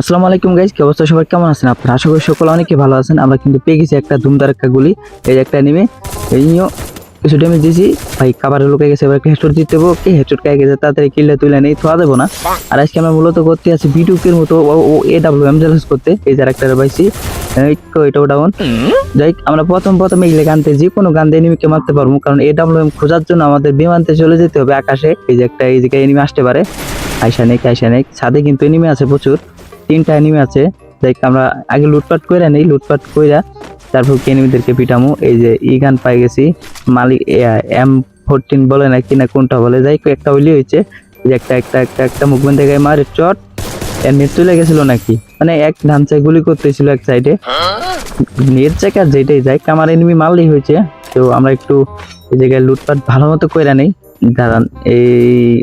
আসসালামু আলাইকুম গাইজ কি অবস্থা? সবাই কেমন আছেন আপনারা? আশা করি সকলে অনেকে ভালো আছেন। আমরা কিন্তু পেয়ে গেছি একটা ধুমধার একটা গুলি। এই একটা নেমে এই নিয়েও কিছু ড্যামেজ দিয়েছি। ভাই কাবারে লোকে গেছে এবার হেডশট দিতে দেবো। কি হেডশট খেয়ে গেছে তাড়াতাড়ি কিলটা তুলে নেই, থোয়া দেবো না। আর আজকে আমরা মূলত করতে আছি বিটুকের মতো ও- এ ডাব্লিউ এম জেলাস করতে। এই যে একটা পাইছি। এটাও ডাউন যাই আমরা প্রথম প্রথম এগুলো গানতে যে কোনো গান দিয়ে এনিমিকে মারতে পারব। কারণ এ ডাব্লিউ এম খোঁজার জন্য আমাদের বিমানতে চলে যেতে হবে আকাশে। এই যে একটা, এই জায়গায় এনিমি আসতে পারে। আইসা নেই আইসা নেই ছাদে কিন্তু এনিমি আছে প্রচুর। তিনটা এনিমি আছে। দেখ, আমরা আগে লুটপাট করে নেই, লুটপাট কইরা তারপর এনিমিদেরকে পিটামু? এই যে ই গান পাই গেছি, মালিক এম ফোরটিন বলে না কিনা কোনটা বলে, যাই একটা হইলে হয়েছে যে একটা একটা একটা একটা মুভমেন্ট থেকে মারে, চট নেট চলে গেছিল নাকি? মানে এক ধানচায় গুলি করতেছিল এক সাইডে নেট চেকার যেটাই যাই আমার এনিমি মারলেই হয়েছে। তো আমরা একটু এই জায়গায় লুটপাট ভালো মতো কইরা নেই। দাঁড়ান, এই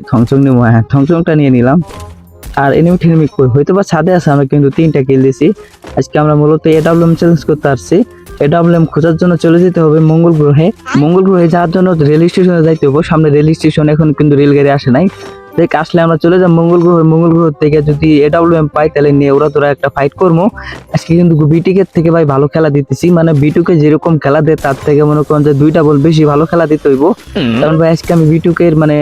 থংসং নিবো হ্যাঁ থংচংটা নিয়ে নিলাম। আর এনিমি ঠেনিমি কই? হয়তো বা ছাদে আছে আমরা কিন্তু তিনটা কিল দিছি। আজকে আমরা মূলত এডাব্লিউএম চ্যালেঞ্জ করতে আসছি। এডাব্লিউএম খোঁজার জন্য চলে যেতে হবে মঙ্গল গ্রহে। মঙ্গল গ্রহে যাওয়ার জন্য রেল স্টেশনে যাইতে হবে। সামনে রেল স্টেশন এখন কিন্তু রেলগাড়ি আসে নাই। দেখ আসলে আমরা চলে যাব মঙ্গল গ্রহ। মঙ্গল গ্রহ থেকে যদি এডাব্লিউএম পাই তাহলে নিয়ে ওরা তোরা একটা ফাইট করব। আজকে কিন্তু বিটিকের থেকে ভাই ভালো খেলা দিতেছি। মানে বিটুকে যেরকম খেলা দেয় তার থেকে মনে করেন যে দুইটা বল বেশি ভালো খেলা দিতে হইব। কারণ ভাই আজকে আমি বিটুকের মানে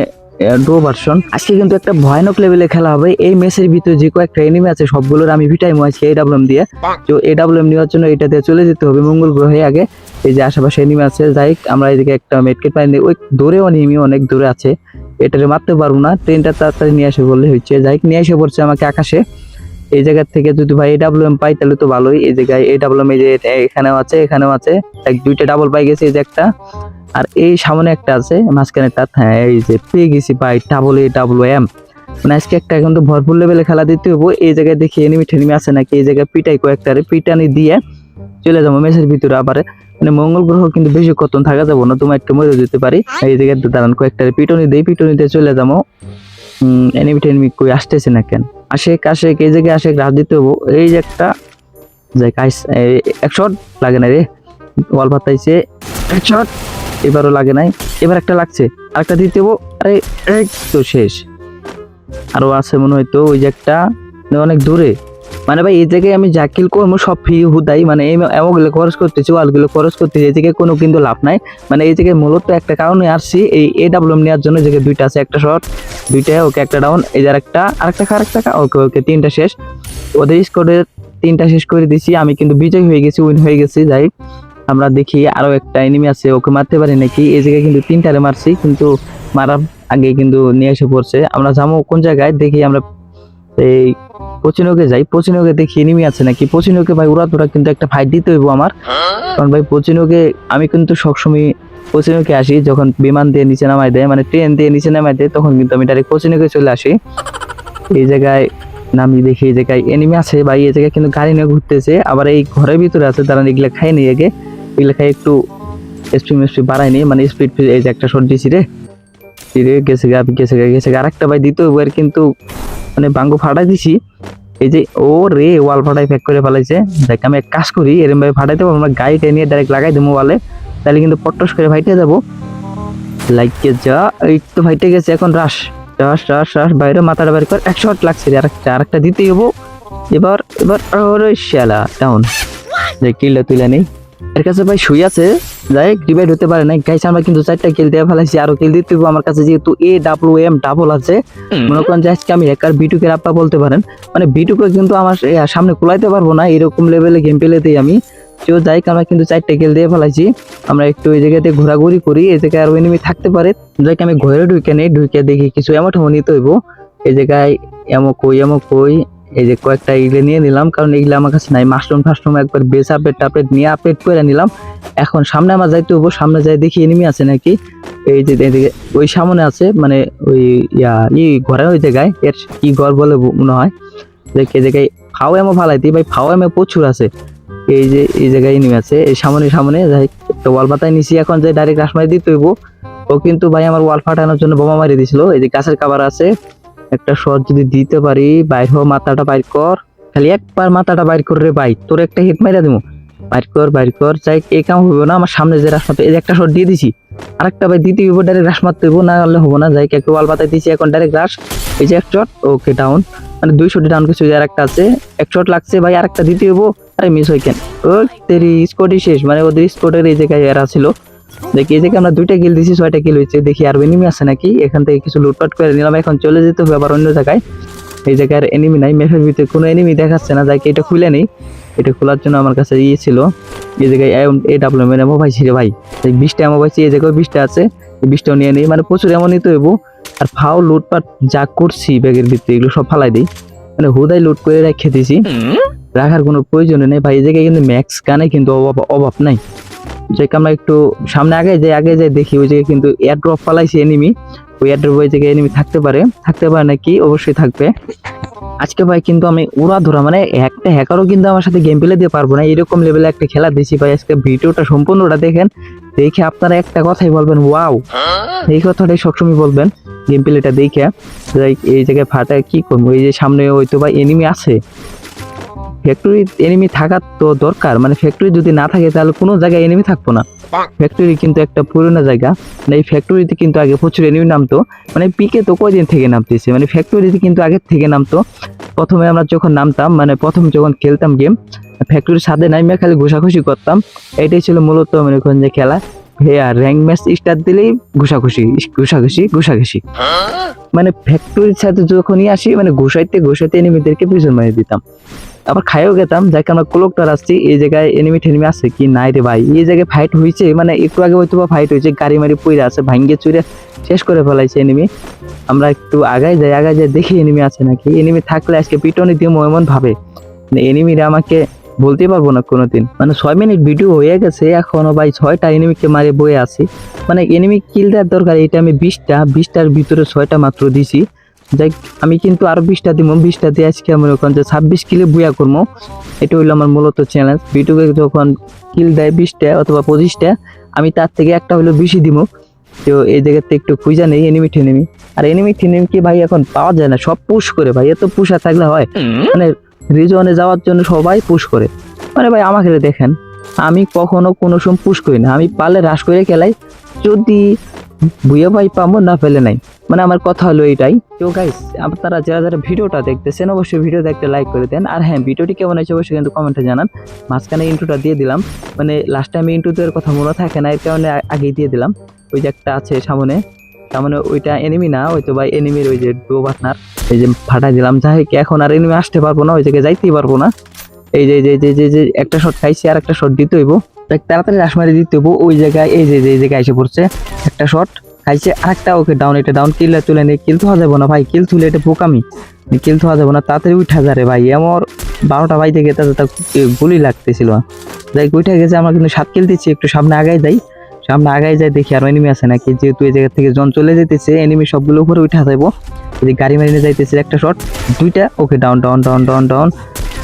ড্রো ভার্সন আজকে কিন্তু একটা ভয়ানক লেভেলে খেলা হবে। এই ম্যাচের ভিতরে যে কয়েকটা এনিমি আছে সবগুলোর আমি ভিটাইমো আজকে এডাব্লিউএম দিয়ে। তো এডাব্লিউএম নেওয়ার জন্য এটা দিয়ে চলে যেতে হবে মঙ্গল গ্রহে আগে। এই যে আশেপাশে এনিমি আছে যাই আমরা এদিকে একটা মেটকেট পাই ওই দূরে এনিমি অনেক দূরে আছে। এটারে মারতে পারব না। ট্রেনটা তাড়াতাড়ি নিয়ে আসে বললে হচ্ছে। যাই নিয়ে এসে পড়ছে আমাকে আকাশে। এই জায়গা থেকে যদি ভাই এ ডাব্লিউ এম পাই, তাহলে তো ভালোই। এই জায়গায় এডাব্লিউএম এই যে এখানেও আছে এখানেও আছে। এক, দুইটা ডাবল পাই গেছে এই যে একটা। আর এই সামনে একটা আছে, মাঝখানে একটা হ্যাঁ এই যে পেয়ে গেছি ভাই ডাবল এ ডাবল এম মানে আজকে একটা কিন্তু ভরপুর লেভেলে খেলা দিতে হব এই জায়গায় দেখি এনিমি ঠেনিমি আছে নাকি? এই জায়গায় পিটাই কয়েকটারে, পিটানি দিয়ে চলে যাব মেসের ভিতরে আবার। মানে মঙ্গল গ্রহ কিন্তু বেশি কতন থাকা যাব না তোমার একটু মরে যেতে পারি। এই জায়গায় দাঁড়ান, কয়েকটারে পিটনি দেই, পিটনিতে চলে যাব। এনিমি টেনিমি কই আসতেছে না কেন? আসে কাশে এই জায়গায় আসে রাত দিতে হব। এই যে একটা, যাই কাইস এক শট লাগে না রে। ওয়াল পাতাইছে এক শট এবারও লাগে নাই। এবার একটা লাগছে, আরেকটা দিতে হব। আরে, এক তো শেষ। আরও আছে মনে হয় তো, ওই যে একটা অনেক দূরে। মানে ভাই, এই জায়গায় আমি যা কিল করব, সব ফ্রি হুদাই। মানে এই এমনগুলো খরচ করতেছি, ওয়ালগুলো খরচ করতেছি, এই জায়গায় কোনো কিন্তু লাভ নাই। মানে এই জায়গায় মূলত একটা কারণে আসছি, এই এ ডাব্লিউ নেওয়ার জন্য যে দুইটা আছে, একটা শট দুইটা ওকে, একটা ডাউন এই যে একটা আরেকটা আরেকটা ওকে ওকে, তিনটা শেষ। ওদের স্কোরের তিনটা শেষ করে দিছি, আমি কিন্তু বিজয় হয়ে গেছি উইন হয়ে গেছি, যাই আমরা দেখি আরও একটা এনিমি আছে, ওকে মারতে পারি নাকি? এই জায়গায় কিন্তু তিনটারে মারছি, কিন্তু মারার আগে কিন্তু নিয়ে এসে পড়ছে। আমরা যাব কোন জায়গায়, দেখি আমরা এই পচিনোকে যাই পচিনোকে দেখি এনিমি আছে নাকি? পচিনোকে ভাই, ওরা তোরা কিন্তু একটা ফাইট দিতে হইব আমার। কারণ ভাই পচিনোকে আমি কিন্তু সবসময় পচিনোকে আসি, যখন বিমান দিয়ে নিচে নামাই দেয় মানে ট্রেন দিয়ে নিচে নামাই দেয়, তখন কিন্তু আমি ডাইরেক্ট পচিনোকে চলে আসি। এই জায়গায় নামি দেখি, এই জায়গায় এনিমি আছে ভাই, এই জায়গায় কিন্তু গাড়ি নিয়ে ঘুরতেছে। আবার এই ঘরের ভিতরে আছে, তারা এগুলা খাই নি আগে। এগুলা খাই একটু স্পিড স্পিড বাড়ায়নি মানে স্পিড এই যে একটা শট দিছি রে। গেছে গা গেছে গা গেছে গা। আরেকটা ভাই দিতে হবে আর কিন্তু মানে বাঙ্গু ফাটাই দিছি। এই যে, ও রে, ওয়াল ফাটাই ফেক করে ফেলাইছে। দেখ, আমি এক কাজ করি এরম ভাবে ফাটাই দেবো আমরা গাড়িটা নিয়ে ডাইরেক্ট লাগাই দেবো ওয়ালে। তাহলে কিন্তু পট্টস করে ফাইটে যাব। লাইকে যা, এই তো ফাইটে গেছে, এখন রাস রাস রাস রাস বাইরে মাথাটা বাইরে কর, এক শট লাগছে রে, আরেকটা আরেকটা দিতেই হব। এবার এবার, ওরে শালা ডাউন যে কিলটা তুলে নেই। এর কাছে ভাই শুই আছে যাই ডিভাইড হতে পারে না গাইস আমরা কিন্তু চারটা কিল দিয়ে ফেলাইছি আরও কিল দিতে আমার কাছে যেহেতু এ ডাব্লিউ এম ডাবল আছে মনে করেন যে আজকে আমি একার বিটুকের আপা বলতে পারেন। মানে বিটুকে কিন্তু আমার সামনে কুলাইতে পারব না এরকম লেভেলে গেম পেলেতেই আমি। কেউ যাই আমরা কিন্তু চারটে কিল দিয়ে ফেলাইছি। আমরা একটু এই জায়গাতে ঘোরাঘুরি করি এই জায়গায় আরও এনিমি থাকতে পারে। যাই আমি ঘরে ঢুকে নেই ঢুকে দেখি কিছু এমন নিতে হইব। এই জায়গায় এমন কই এমন কই? এই যে কয়েকটা ইগলে নিয়ে নিলাম, কারণ এগুলো আমার কাছে নাই। মাশরুম ফাশরুম একবার বেস আপডেট টাপডেট নিয়ে আপডেট করে নিলাম। এখন সামনে আমার যাইতে হব সামনে যাই দেখি এনিমি আছে নাকি? এই যে এদিকে, ওই সামনে আছে মানে ওই ইয়া, ই ঘরের ওই জায়গায়, এর কি ঘর বলে মনে হয়। দেখে জায়গায় ফাও এমন ফালাইতি ভাই, ফাও এমন প্রচুর আছে। এই যে, এই জায়গায় এনিমি আছে। এই সামনে সামনে, যাই, একটা ওয়াল পাতায় নিছি, এখন যে ডাইরেক্ট রাস মারি দিতে হইব। ও কিন্তু ভাই আমার ওয়াল ফাটানোর জন্য বোমা মারি দিছিল। এই যে গাছের কাবার আছে। একটা শট যদি দিতে পারি, বাইর হো মাথাটা বাইর কর। খালি একবার মাথাটা বাইর কর রে ভাই, তোর একটা হিট মাইরা দিমু। বাইর কর বাইর কর চাই এই কাম হইব না, আমার সামনে যে রাস এই একটা শট দিয়ে দিছি। আরেকটা ভাই দিতে হইব ডাইরেক্ট রাস মারতে হইব, না হলে হব না, যাই একটা ওয়াল পাতায় দিছি, এখন ডাইরেক্ট রাস এই যে এক শট ওকে ডাউন মানে দুই শটে ডাউন কিছু আর একটা আছে। এক শট লাগছে ভাই আর একটা দিতে হব আরে মিস হয় কেন? ও তেরি স্কোরই শেষ। মানে ওদের স্কোরের এই জায়গায় এরা ছিল। দেখি জায়গায় আমরা দুইটা কিল দিছি ছয়টা কিল হয়েছে দেখি আর এনিমি আছে নাকি? এখান থেকে কিছু লুটপাট করে নিলাম। এখন চলে যেতে হবে আবার অন্য জায়গায়। এই জায়গায় এনিমি নাই। ম্যাপের ভিতরে কোনো এনিমি দেখাচ্ছে না যাই এটা খুলে নেই। এটা খোলার জন্য আমার কাছে ইয়ে ছিল। এই জায়গায় এ ডাব্লিউ এর এমও পাইছি রে ভাই। এই বিশটা এমও পাইছি এই জায়গায় বিশটা আছে। এই বিশটাও নিয়ে নিই। মানে প্রচুর এমন নিতে হইব। আর ফাও লুটপাট যা করছি ব্যাগের ভিতরে এগুলো সব ফালাই দিই। মানে হুদাই লুট করে রেখে দিছি। রাখার কোনো প্রয়োজন নেই। ভাই এই জায়গায় কিন্তু ম্যাক্স গানে কিন্তু অভাব অভাব নাই। যে আমরা একটু সামনে আগে যাই আগে যাই দেখি, ওই জায়গায় কিন্তু এয়ার ড্রপ ফালাইছে এনিমি ওই এয়ার ড্রপ ওই জায়গায় এনিমি থাকতে পারে। থাকতে পারে নাকি? অবশ্যই থাকবে। আজকে ভাই কিন্তু আমি উড়া ধরা মানে একটা হ্যাকারও কিন্তু আমার সাথে গেম প্লে দিয়ে পারব না। এরকম লেভেলে একটা খেলা দিছি ভাই। আজকে ভিডিওটা সম্পূর্ণটা দেখেন। দেখে আপনারা একটা কথাই বলবেন ওয়াও এই কথাটাই সবসময় বলবেন গেম প্লেটা দেখে। এই জায়গায় ফাটা কি করব? এই যে সামনে হয়তো ভাই এনিমি আছে। ফ্যাক্টরি এনিমি থাকার তো দরকার। মানে ফ্যাক্টরি যদি না থাকে তাহলে কোনো জায়গায় এনিমি থাকব না। ফ্যাক্টরি কিন্তু একটা পুরোনো জায়গা। মানে এই ফ্যাক্টরিতে কিন্তু আগে প্রচুর এনিমি নামতো। মানে পিকে তো কয়দিন থেকে নামতেছে? মানে ফ্যাক্টরিতে কিন্তু আগের থেকে নামতো। প্রথমে আমরা যখন নামতাম মানে প্রথম যখন খেলতাম গেম ফ্যাক্টরির সাথে নামিয়ে খালি ঘুষাঘুষি করতাম। এটাই ছিল মূলত মানে কোন যে খেলা। হ্যাঁ র্যাঙ্ক ম্যাচ স্টার্ট দিলেই ঘুষাঘুষি ঘুষাঘুষি ঘুষাঘুষি। মানে ফ্যাক্টরির সাথে যখনই আসি মানে ঘুষাইতে ঘুষাইতে এনিমিদেরকে পিছন মারিয়ে দিতাম। আবার খাইও গেতাম যাকে আমরা ক্লোকটার আসছি এই জায়গায় এনিমি ঠেনিমি আছে কি নাই রে ভাই। এই জায়গায় ফাইট হয়েছে মানে একটু আগে হয়তো বা ফাইট হয়েছে গাড়ি মারি পইরা আছে, ভাঙ্গে চুরে শেষ করে ফেলাইছে এনিমি আমরা একটু আগায় যাই আগায় যাই দেখি এনিমি আছে নাকি। এনিমি থাকলে আজকে পিটনি দিয়ে এমন ভাবে। এনিমিরা আমাকে বলতে পারব না কোনো দিন মানে ছয় মিনিট ভিডিও হয়ে গেছে, এখনও ভাই ছয়টা এনিমিকে মারে বয়ে আছি। মানে এনিমি কিল দেওয়ার দরকার এটা আমি বিশটা, বিশটার ভিতরে ছয়টা মাত্র দিছি। যাই আমি কিন্তু আরও বিশটা দিব বিশটা দিয়ে আজকে মনে করেন যে ছাব্বিশ কিলে বুয়া করব এটা হইল আমার মূলত চ্যালেঞ্জ ভিডিওকে যখন কিল দেয় বিশটা অথবা পঁচিশটা আমি তার থেকে একটা হইল বেশি দিব তো এই জায়গাতে একটু খুঁজা নেই এনিমি ঠেনিমি আর এনিমি ঠেনিমি কি ভাই এখন পাওয়া যায় না সব পুশ করে ভাই এত পুষা থাকলে হয়। মানে রিজনে যাওয়ার জন্য সবাই পুশ করে। মানে ভাই আমাকে দেখেন আমি কখনো কোনো সময় পুশ করি না। আমি পারলে হ্রাস করে খেলাই। যদি বুয়ে ভাই পাবো না ফেলে নাই। মানে আমার কথা হলো এইটাই তো গাইস আপনারা যারা যারা ভিডিওটা দেখতেছেন, অবশ্যই ভিডিও দেখতে লাইক করে দেন। আর হ্যাঁ ভিডিওটি কেমন হয়েছে অবশ্যই কিন্তু কমেন্টে জানান। মাঝখানে ইন্টুটা দিয়ে দিলাম। মানে লাস্ট টাইম ইন্টুদের কথা মনে থাকে না এই কারণে আগেই দিয়ে দিলাম। ওই যে একটা আছে সামনে। তার মানে ওইটা এনিমি না, হয়তো বা এনিমির ওই যে ডো পার্টনার এই যে ফাটাই দিলাম। যাই এখন আর এনিমি আসতে পারব না, ওই জায়গায় যাইতেই পারব না। এই যে যে যে যে, একটা শট খাইছি আর একটা শট দিতে হইব। তাড়াতাড়ি রাস মারি দিতে হইব। ওই জায়গায়, এই যে এই জায়গায় এসে পড়ছে একটা শট খাইছে আরেকটা, ওকে ডাউন এটা ডাউন কিল তুলে নিয়ে কিল তো যাব না ভাই কিল তুলে এটা বোকামি। কিল তো যাব না, তাড়াতাড়ি উঠা যারে ভাই। আমার বারোটা বাই থেকে তাতে তার গুলি লাগতেছিল। যাই উঠে গেছে, আমরা কিন্তু সাত কিল দিচ্ছি, একটু সামনে আগাই যাই। সামনে আগাই যাই, দেখি আর এনিমি আছে নাকি। যেহেতু এই জায়গা থেকে জন চলে যেতেছে এনিমি সবগুলো উপরে উঠা যাব এই যে গাড়ি মারিনে যাইতেছে একটা শট দুইটা, okay down down down down down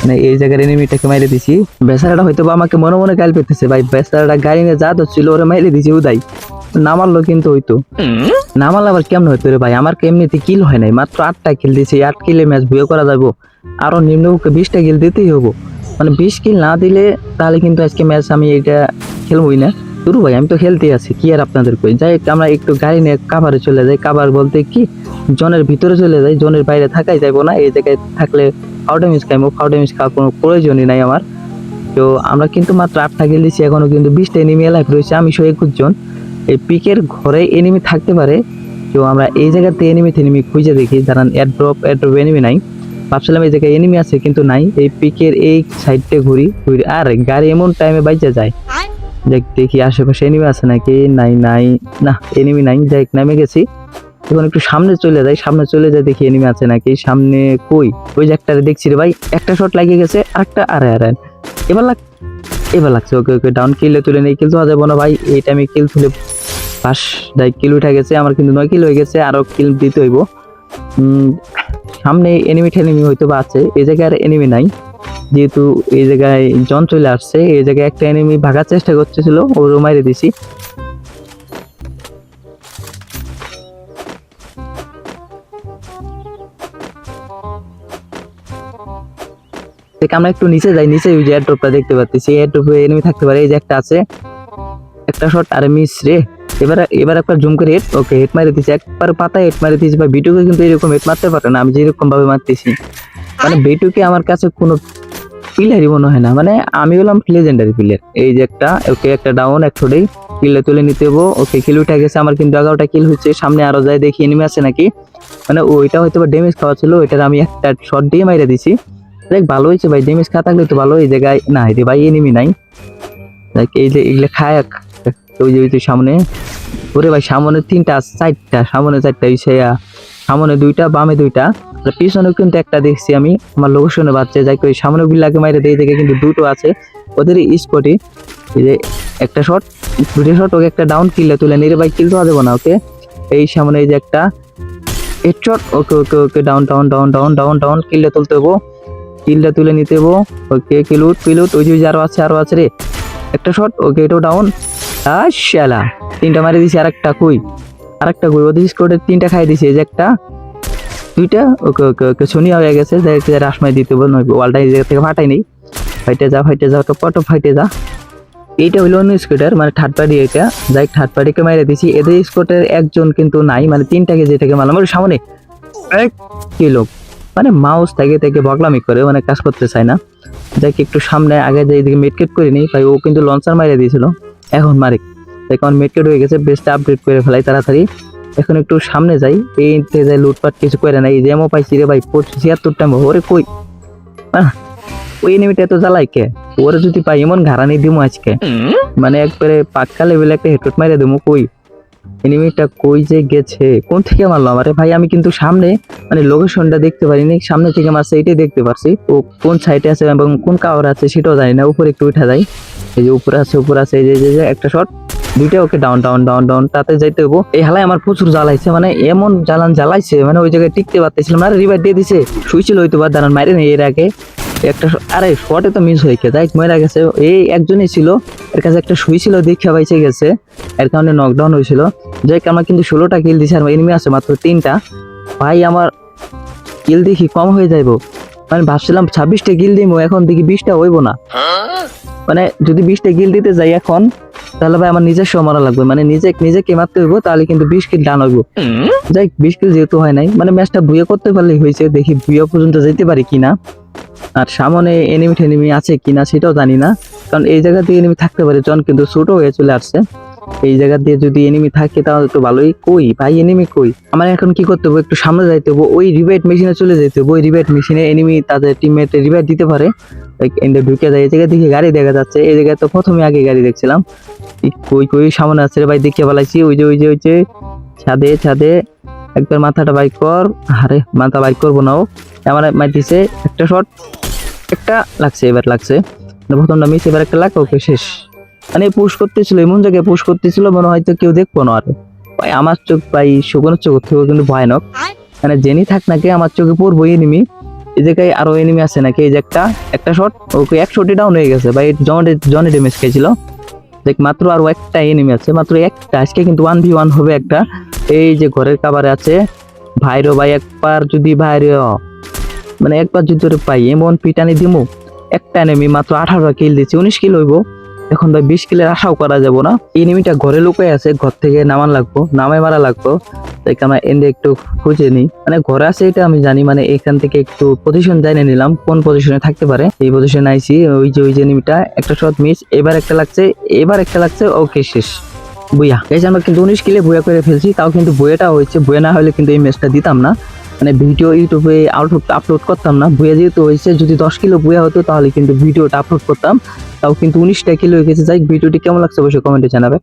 মানে এই জায়গার এনিমিটাকে মাইরে দিছি। বেচারাটা হয়তো বা আমাকে মনে মনে গাল পেতেছে, ভাই। বেচারাটা গাড়ি নিয়ে যা তো ছিল, ওরা মাইরে দিছি, উদাই। নামারলো কিন্তু হইতো। নামাল আবার কেমন হইতো রে ভাই? আমার এমনিতে কিল হয় নাই। মাত্র আটটা কিল দিছি, আট কিলে ম্যাচ ভুয়ে করা যাব আরও নিম্নপক্ষে বিশটা কিল দিতেই হব মানে বিশ কিল না দিলে তাহলে কিন্তু আজকে ম্যাচ আমি এটা খেলবই না। শুরু ভাই, আমি তো খেলতে আছি, কি আর আপনাদের কই? যাই আমরা একটু গাড়ি নিয়ে কাভারে চলে যাই। কাভার বলতে কি? জনের ভিতরে চলে যাই, জনের বাইরে থাকাই যাইবো না। এই জায়গায় থাকলে ফাউডামিস খাইবো ফাউডামিস খাওয়ার কোনো প্রয়োজনই নাই আমার। তো আমরা কিন্তু মাত্র আটটা কিল দিচ্ছি এখনও কিন্তু বিশটা এনিমি লাইফ রয়েছে। আমি সহ একুশ জন। এই পিকের ঘরে এনিমি থাকতে পারে। তো আমরা এই জায়গাতে এনিমি এনিমি খুঁজে দেখি। দাঁড়ান এয়ারড্রপ এয়ারড্রপ এনিমি নাই। ভাবছিলাম এই জায়গায় এনিমি আছে কিন্তু নাই। এই পিকের এই সাইডে ঘুরি ঘুরি, আর গাড়ি এমন টাইমে বাইজা যায়। দেখ, দেখি আশেপাশে এনিমি আছে নাকি? নাই নাই, না এনিমি নাই। যাই নামে গেছি। এখন একটু সামনে চলে যাই, সামনে চলে যাই দেখি এনিমি আছে নাকি, সামনে কই? ওই যে একটা দেখছি রে ভাই, একটা শট লাগিয়ে গেছে, আরেকটা, আরে আরে এবার লাগ, এবার লাগছে, ওকে ওকে ডাউন কিলে তুলে নেই কিল তো যাব না ভাই, এই টাইমে কিল তুলে পাস যাই কিল উঠে গেছে, আমার কিন্তু নয় কিল হয়ে গেছে, আরও কিল দিতে হইব। সামনে এনিমি ঠেনিমি হয়তো বা আছে, এই জায়গায় আর এনিমি নাই। যেহেতু এই জায়গায় জন চলে আসছে, এই জায়গায় একটা এনিমি ভাগার চেষ্টা করতেছিল, ওরও মাইরে দিছি। দেখ আমরা একটু নিচে যাই নিচে ওই যে এয়ারড্রপটা দেখতে পাচ্ছি। এয়ারড্রপে এনিমি থাকতে পারে এই যে একটা আছে। একটা শট আরে মিস রে। এবার এবার একবার জুম করে হেড ওকে হেড মারে দিয়েছি। একবার পাতায় হেড মারে দিয়েছি বা বিটুকে কিন্তু এরকম হেড মারতে পারে না আমি যেরকম ভাবে মারতেছি। মানে বিটুকে আমার কাছে কোনো প্লেয়ারই মনে হয় না। মানে আমি হলাম লেজেন্ডারি প্লেয়ার এই যে একটা ওকে একটা ডাউন এক ছোটেই কিলে তুলে নিতে হব। ওকে কিল উঠে গেছে আমার কিন্তু এগারোটা কিল হচ্ছে। সামনে আরও যায় দেখি এনিমি আছে নাকি। মানে ওইটা হয়তো বা ড্যামেজ খাওয়া ছিল ওইটার আমি একটা শর্ট দিয়ে মাইরে দিছি দেখ, ভালো হয়েছে ভাই ড্যামেজ খা থাকলে তো ভালো, এই জায়গায় না রে ভাই এনিমি নাই। দেখ, এই যে এগুলো খায় ওই যে ওই যে সামনে। ওরে ভাই, সামনে তিনটা, চারটা, সামনে চারটা ওই সামনে দুইটা, বামে দুইটা। আর পিছনেও কিন্তু একটা দেখছি আমি, আমার লোকেশনে বাচ্চা, যাই ওই সামনে গুলাকে মাইরে দিয়ে দেখে কিন্তু দুটো আছে। ওদের স্পটে এই যে একটা শট দুটো শট ওকে একটা ডাউন কিলে তুলে নিরে ভাই কিল দেওয়া দেবো না, ওকে? এই সামনে এই যে একটা head shot okay okay okay down down down down down down কিলটা তুলতে হব। কিলটা তুলে নিতে হব। ওকে কিলুট কিলুট ওই যে আরও আছে আরও আছে রে। একটা শট ওকে, এটাও ডাউন শালা তিনটা মারি দিছি, আরেকটা কই? আরেকটা কই? ওদের স্কোরে তিনটা খাই দিছি, এই যে একটা। দুইটা? ওকে ওকে ওকে শুনিয়া হয়ে গেছে। রাসমাই দিতে বল, নয় ওয়ালটা এই জায়গা থেকে ফাটাই নেই। ফাইটে যা ফাইটে যা তো পটো ফাইটে যা। এইটা হলো অন্য স্কুটার মানে থার্ড পার্টি এটা। যাই থার্ড পার্টিকে মাইরে দিছি। এদের স্কুটার একজন কিন্তু নাই মানে তিনটাকে যেটাকে মারলাম। সামনে। এক কি লোক? মানে মাউস থেকে থেকে বগলামি করে মানে কাজ করতে চায় না। যাই একটু সামনে আগে যে এদিকে মেডকেট করে নিই ভাই ও কিন্তু লঞ্চার মাইরে দিয়েছিল। এখন মারে। এখন মেডকেট হয়ে গেছে বেস্ট আপডেট করে ফেলাই তাড়াতাড়ি। এখন একটু সামনে যাই এই যাই লুটপাট কিছু করে নাই এই যেমন পাইছি রে ভাই ছিয়াত্তর টাইম ওরে কই? ওই এনিমিটা এত জ্বালাই কে? ওরে যদি পাই এমন ঘাড়ানি দিমু আজকে। মানে একবারে পাক্কা লেভেলে একটা হেডশট মাইরে দেবো কই? এনিমিটা কই যে গেছে? কোন থেকে মারলো? আমারে ভাই, আমি কিন্তু সামনে মানে লোকেশনটা দেখতে পারিনি। সামনে থেকে মারছে এটাই দেখতে পারছি। ও কোন সাইডে আছে এবং কোন কাওয়ার আছে সেটাও জানি না। উপরে একটু উঠা যায় এই যে উপরে আছে উপরে আছে, এই যে- যে একটা শট দুইটা okay down down down down তাতে যাইতে হব এই হালাই আমার প্রচুর জ্বালাইছে মানে এমন জ্বালান জ্বালাইছে মানে ওই জায়গায় টিকতে পারতেছিলাম না। রিভাইভ দিয়ে দিছে। শুইছিল হয়তো বা দাঁড়ান, মাইরে এর আগে। একটা আরে শটে তো মিস হয়ে গেছে যাই মরে গেছে। এই একজনই ছিল। এর কাছে একটা শুই ছিল দেখে পাইছে গেছে। এর কারণে নকডাউন হয়েছিল। যাই আমার কিন্তু ষোলোটা কিল দিছে আর এনিমি আছে মাত্র তিনটা। ভাই আমার কিল দেখি কম হয়ে যাইবো। মানে ভাবছিলাম ছাব্বিশটা গিল দিব এখন দেখি বিশটা হইব না। মানে যদি বিশটা গিল দিতে যাই এখন তাহলে ভাই আমার নিজস্ব মারা লাগবে। মানে নিজে নিজেকে মারতে হইব তাহলে কিন্তু বিশ কিল ডান হইব। যাই বিশ কিল যেহেতু হয় নাই মানে ম্যাচটা বুয়ে করতে পারলেই হয়েছে। দেখি বুয়া পর্যন্ত যেতে পারি কিনা। আর সামনে এনিমি টেনিমি আছে কিনা সেটাও জানি না। কারণ এই জায়গা দিয়ে এনিমি থাকতে পারে, জন কিন্তু ছোট হয়ে চলে আসছে। এই জায়গা দিয়ে যদি এনিমি থাকে তাহলে তো ভালোই। কই ভাই এনিমি কই? আমার এখন কি করতে হবে? একটু সামনে যাইতে হবে। ওই রিভাইট মেশিনে চলে যেতে হবে। ওই রিভাইট মেশিনে এনিমি তাদের টিমমেট রিভাইট দিতে পারে। ঢুকে যায়। এই জায়গা দিকে গাড়ি দেখা যাচ্ছে। এই জায়গায় তো প্রথমে আগে গাড়ি দেখছিলাম। কই কই, সামনে আছে ভাই দেখে ফেলাইছি ওই যে ওই যে ওই যে, ছাদে ছাদে। একবার মাথাটা বাইক কর। আরে, মাথা বাইক করব না ও। আমার মাইতেছে একটা শট একটা লাগছে এবার লাগছে। প্রথমটা মিস এবার একটা লাগ ওকে শেষ। মানে পুশ করতেছিল এমন জায়গায় পুশ করতেছিল মনে হয়তো কেউ দেখব না আরে। ভাই আমার চোখ ভাই শকুনের চোখ থেকেও কিন্তু ভয়ানক। মানে জেনি থাক নাকি আমার চোখে পড়ব এনিমি এই জায়গায় আরও এনিমি আছে নাকি? এই যে একটা একটা শট ওকে এক শটই ডাউন হয়ে গেছে। ভাই জনে জনে ড্যামেজ খেয়েছিল দেখ মাত্র আরও একটা এনিমি আছে মাত্র একটা আজকে কিন্তু ওয়ান ভি ওয়ান হবে একটা। এই যে ঘরের কাবারে আছে। ভাইরো ভাই একবার যদি ভাইরো। মানে একবার যদি ওরে পাই, এমন পিটানি দিমু। একটা এনিমি মাত্র আঠারো কিল দিচ্ছে উনিশ কিল হইব। এখন ভাই বিশ কিলের আশাও করা যাব না। এনিমিটা ঘরে লুকাই আছে, ঘর থেকে নামান লাগবো নামাই মারা লাগবো। তাই আমরা এনে একটু খুঁজে নিই। মানে ঘরে আছে এটা আমি জানি মানে এখান থেকে একটু পজিশন জানিয়ে নিলাম, কোন পজিশনে থাকতে পারে। এই পজিশনে আইছি, ওই যে ওই যে এনিমিটা একটা শট মিস এবার একটা লাগছে, এবার একটা লাগছে ওকে শেষ। বুয়া এই যে আমরা কিন্তু উনিশ কিলে বুয়া করে ফেলছি, তাও কিন্তু বুয়াটা হয়েছে, বুয়া না হলে কিন্তু এই ম্যাচটা দিতাম না। মানে ভিডিও ইউটিউবে আউটপুট আপলোড করতাম না। বুয়া যেহেতু হয়েছে, যদি দশ কিলো বুয়া হতো, তাহলে কিন্তু ভিডিওটা আপলোড করতাম। তাও কিন্তু উনিশটা কিলো হয়ে গেছে। যাই ভিডিওটি কেমন লাগছে অবশ্যই কমেন্টে জানাবে।